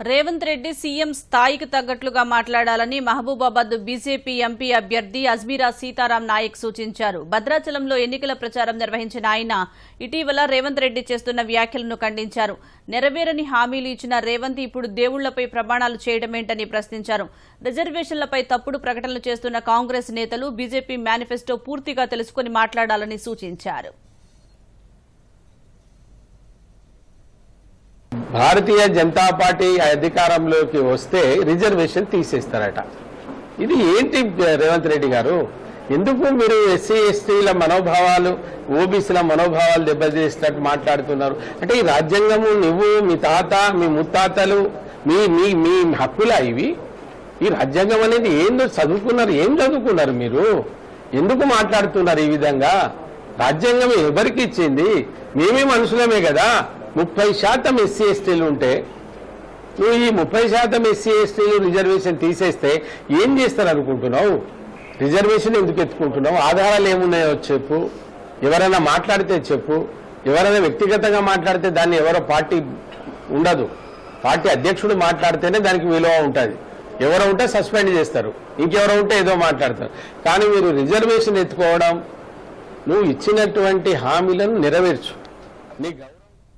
Revanth Reddy CM స్థాయికి తగ్గట్లుగా మాట్లాడాలని మహబూబాబాద్ బీజేపీ ఎంపీ అభ్యర్థి అజ్మీరా సీతారాం నాయక్ సూచించారు. భద్రాచలంలో ఎన్నికల ప్రచారం నిర్వహించిన ఆయన ఇటీవల రేవంత్ రెడ్డి చేస్తున్న వ్యాఖ్యలను ఖండించారు. నెరవేరని హామీలు ఇచ్చిన రేవంత్ ఇప్పుడు దేవుళ్ళపై ప్రమాణాలు చేయడమేంటని ప్రశ్నించారు. రిజర్వేషన్లపై తప్పుడు ప్రకటనలు చేస్తున్న కాంగ్రెస్ నేతలు బీజేపీ మేనిఫెస్టో పూర్తిగా తెలుసుకుని మాట్లాడాలని సూచించారు. భారతీయ జనతా పార్టీ అధికారంలోకి వస్తే రిజర్వేషన్ తీసేస్తారట. ఇది ఏంటి రేవంత్ రెడ్డి గారు? ఎందుకు మీరు ఎస్సీ ఎస్టీల మనోభావాలు ఓబీసీల మనోభావాలు దెబ్బతీసినట్టు మాట్లాడుతున్నారు? అంటే ఈ రాజ్యాంగము నువ్వు మీ తాత మీ ముత్తాతలు మీ మీ మీ హక్కులా ఇవి. ఈ రాజ్యాంగం అనేది ఏందో చదువుకున్నారు ఏం చదువుకున్నారు మీరు? ఎందుకు మాట్లాడుతున్నారు ఈ విధంగా? రాజ్యాంగం ఎవరికి ఇచ్చింది? మేమే మనుషులమే కదా. ముప్పై శాతం ఎస్సీ ఎస్టీలు ఉంటే నువ్వు ఈ ముప్పై శాతం ఎస్సీ ఎస్టీలు రిజర్వేషన్ తీసేస్తే ఏం చేస్తారు అనుకుంటున్నావు రిజర్వేషన్ ఎందుకు ఎత్తుకుంటున్నావు? ఆధారాలు ఏమున్నాయో చెప్పు. ఎవరైనా మాట్లాడితే చెప్పు. ఎవరైనా వ్యక్తిగతంగా మాట్లాడితే దాన్ని ఎవరో పార్టీ ఉండదు. పార్టీ అధ్యక్షుడు మాట్లాడితేనే దానికి విలువ ఉంటుంది. ఎవరో ఉంటే సస్పెండ్ చేస్తారు. ఇంకెవరో ఉంటే ఏదో మాట్లాడతారు. కానీ మీరు రిజర్వేషన్ ఎత్తుకోవడం నువ్వు ఇచ్చినటువంటి హామీలను నెరవేర్చు. నీకు